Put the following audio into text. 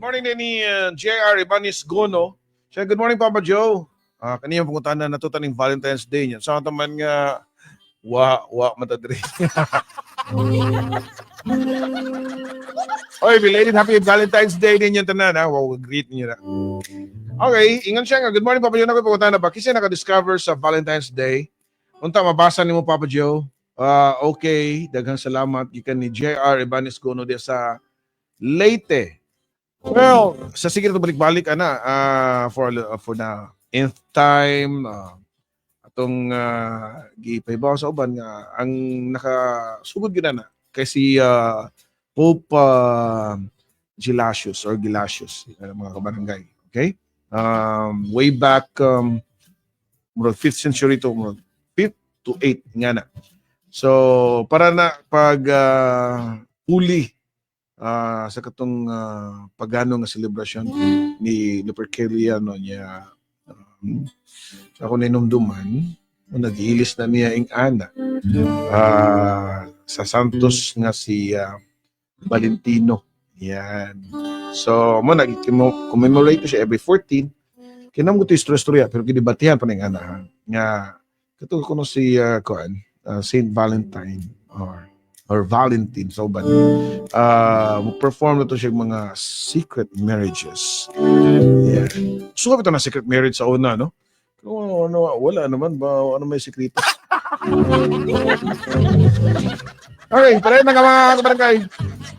Good morning din ni uh, J.R. Ibanis Gono. Siya, good morning Papa Joe. Ah, kaniyang pungutan na natutan ng Valentine's Day niya. Sa man nga, wa, wa, matadri. Oy, belated happy Valentine's Day din yung tanan, ha? Wow, greet niyo na. Okay, ingon siya nga. Good morning, Papa Joe. Nakoy pungutan na ba? Kasi naka-discover sa Valentine's Day. Unta, mabasa ni mo, Papa Joe. Ah, okay, daghang salamat. Gikan ni J.R. Ibanis Gono di sa Leyte. Well, sa sige ito balik-balik ana ah, for uh, for the nth time uh, atong uh, gipaybaw sa uban nga ang nakasugod gyud na kay si uh, Pope uh, Gelasius or Gelasius uh, mga kabarangay. Okay? Um, way back um, murag 5th century to murag 5th to 8th nga na. So para na pag uh, huli ah, sa katong ah, pagano nga selebrasyon ni Lupercalia no niya um, ako ninumduman nag-ilis na niya ing ana. Ah, sa Santos nga si ah, Valentino. Yan. So mo nag commemorate siya every 14 kinam ko to istorya pero gidibatihan pa ning ana nga katong kuno si ah, kuan ah, Saint Valentine or or Valentine so ban uh, perform na to siya mga secret marriages. Yeah. So, ito na secret marriage sa una, no? Kung ano, wala naman ba? Ano may sekreto? okay, pare na ka mga kabarangay.